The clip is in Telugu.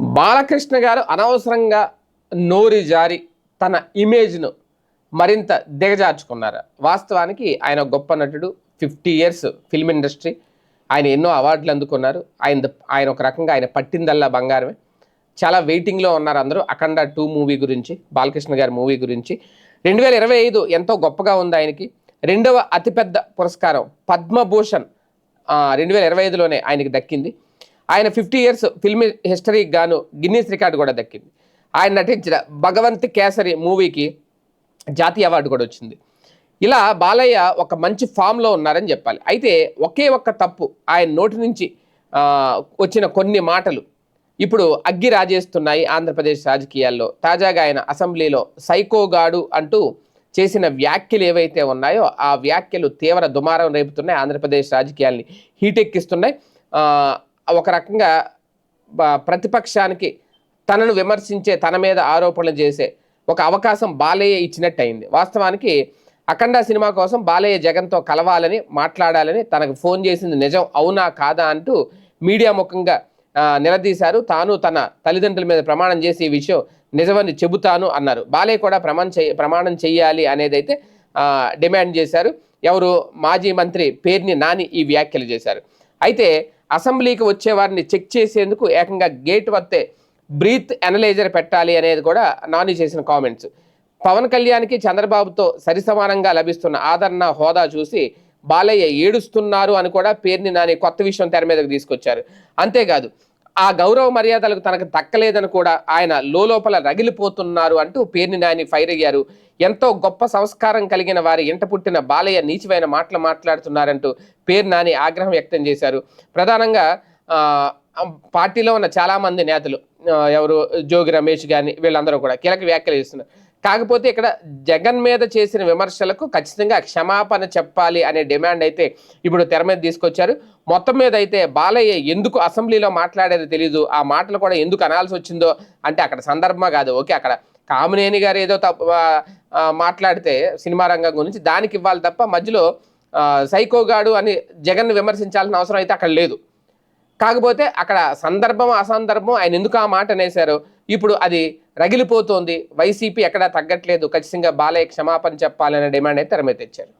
బాలకృష్ణ గారు అనవసరంగా నోరి జారి తన ఇమేజ్ను మరింత దిగజార్చుకున్నారు. వాస్తవానికి ఆయన గొప్ప నటుడు ఫిఫ్టీ ఇయర్స్ ఫిల్మ్ ఇండస్ట్రీ. ఆయన ఎన్నో అవార్డులు అందుకున్నారు. ఆయన ఆయన ఒక రకంగా ఆయన పట్టిందల్లా బంగారమే. చాలా వెయిటింగ్లో ఉన్నారు అందరూ. అఖండ టూ మూవీ గురించి బాలకృష్ణ గారి మూవీ గురించి. రెండు వేల ఇరవై ఐదు ఎంతో గొప్పగా ఉంది ఆయనకి. రెండవ అతిపెద్ద పురస్కారం పద్మభూషణ్ రెండు వేల ఇరవై ఐదులోనే ఆయనకి దక్కింది. ఆయన ఫిఫ్టీ ఇయర్స్ ఫిల్మ్ హిస్టరీకి గాను గిన్నీస్ రికార్డు కూడా దక్కింది. ఆయన నటించిన భగవంత్ కేసరి మూవీకి జాతీయ అవార్డు కూడా వచ్చింది. ఇలా బాలయ్య ఒక మంచి ఫామ్లో ఉన్నారని చెప్పాలి. అయితే ఒకే ఒక్క తప్పు ఆయన నోటి నుంచి వచ్చిన కొన్ని మాటలు ఇప్పుడు అగ్గి రాజేస్తున్నాయి ఆంధ్రప్రదేశ్ రాజకీయాల్లో. తాజాగా ఆయన అసెంబ్లీలో సైకోగాడు అంటూ చేసిన వ్యాఖ్యలు ఏవైతే ఉన్నాయో ఆ వ్యాఖ్యలు తీవ్ర దుమారం రేపుతున్నాయి. ఆంధ్రప్రదేశ్ రాజకీయాల్ని హీటెక్కిస్తున్నాయి. ఒక రకంగా ప్రతిపక్షానికి తనను విమర్శించే తన మీద ఆరోపణలు చేసే ఒక అవకాశం బాలయ్య ఇచ్చినట్టు అయింది వాస్తవానికి అఖండ సినిమా కోసం బాలయ్య జగన్తో కలవాలని మాట్లాడాలని తనకు ఫోన్ చేసింది నిజం అవునా కాదా అంటూ మీడియా ముఖంగా నిలదీశారు. తాను తన తల్లిదండ్రుల మీద ప్రమాణం చేసి ఈ విషయం నిజమని చెబుతాను అన్నారు. బాలయ్య కూడా ప్రమాణం చేయ ప్రమాణం చేయాలి అనేదైతే డిమాండ్ చేశారు. ఎవరు మాజీ మంత్రి పేర్ని నాని ఈ వ్యాఖ్యలు చేశారు. అయితే అసెంబ్లీకి వచ్చే వారిని చెక్ చేసేందుకు ఏకంగా గేట్ వత్తే బ్రీత్ అనలైజర్ పెట్టాలి అనేది కూడా నాని చేసిన కామెంట్స్. పవన్ కళ్యాణ్కి చంద్రబాబుతో సరిసమానంగా లభిస్తున్న ఆదరణ హోదా చూసి బాలయ్య ఏడుస్తున్నారు అని కూడా పేరుని నాని కొత్త విషయం తెర మీదకు తీసుకొచ్చారు. అంతేకాదు ఆ గౌరవ మర్యాదలకు తనకు దక్కలేదని కూడా ఆయన లోపల రగిలిపోతున్నారు అంటూ పేర్ని నాని ఫైర్ అయ్యారు. ఎంతో గొప్ప సంస్కారం కలిగిన వారి ఇంట పుట్టిన బాలయ్య నీచివైన మాటలు మాట్లాడుతున్నారంటూ పేరు నాని ఆగ్రహం వ్యక్తం చేశారు. ప్రధానంగా పార్టీలో ఉన్న చాలామంది నేతలు ఎవరు జోగి రమేష్ కానీ వీళ్ళందరూ కూడా కీలక వ్యాఖ్యలు చేస్తున్నారు. కాకపోతే ఇక్కడ జగన్ మీద చేసిన విమర్శలకు ఖచ్చితంగా క్షమాపణ చెప్పాలి అనే డిమాండ్ అయితే ఇప్పుడు తెర మీద తీసుకొచ్చారు. మొత్తం మీద అయితే బాలయ్య ఎందుకు అసెంబ్లీలో మాట్లాడేది తెలీదు ఆ మాటలు కూడా ఎందుకు అనాల్సి వచ్చిందో అంటే అక్కడ సందర్భమా కాదు. ఓకే అక్కడ కామినేని గారు ఏదో తప్ప మాట్లాడితే సినిమా రంగం గురించి దానికి ఇవ్వాలి తప్ప మధ్యలో సైకోగాడు అని జగన్ విమర్శించాల్సిన అవసరం అయితే అక్కడ లేదు. కాకపోతే అక్కడ సందర్భం అసందర్భం ఆయన ఎందుకు ఆ మాట అనేశారు? ఇప్పుడు అది రగిలిపోతోంది. వైసీపీ ఎక్కడా తగ్గట్లేదు. ఖచ్చితంగా బాలయ్య క్షమాపణ చెప్పాలనే డిమాండ్ అయితే తెర తెచ్చారు.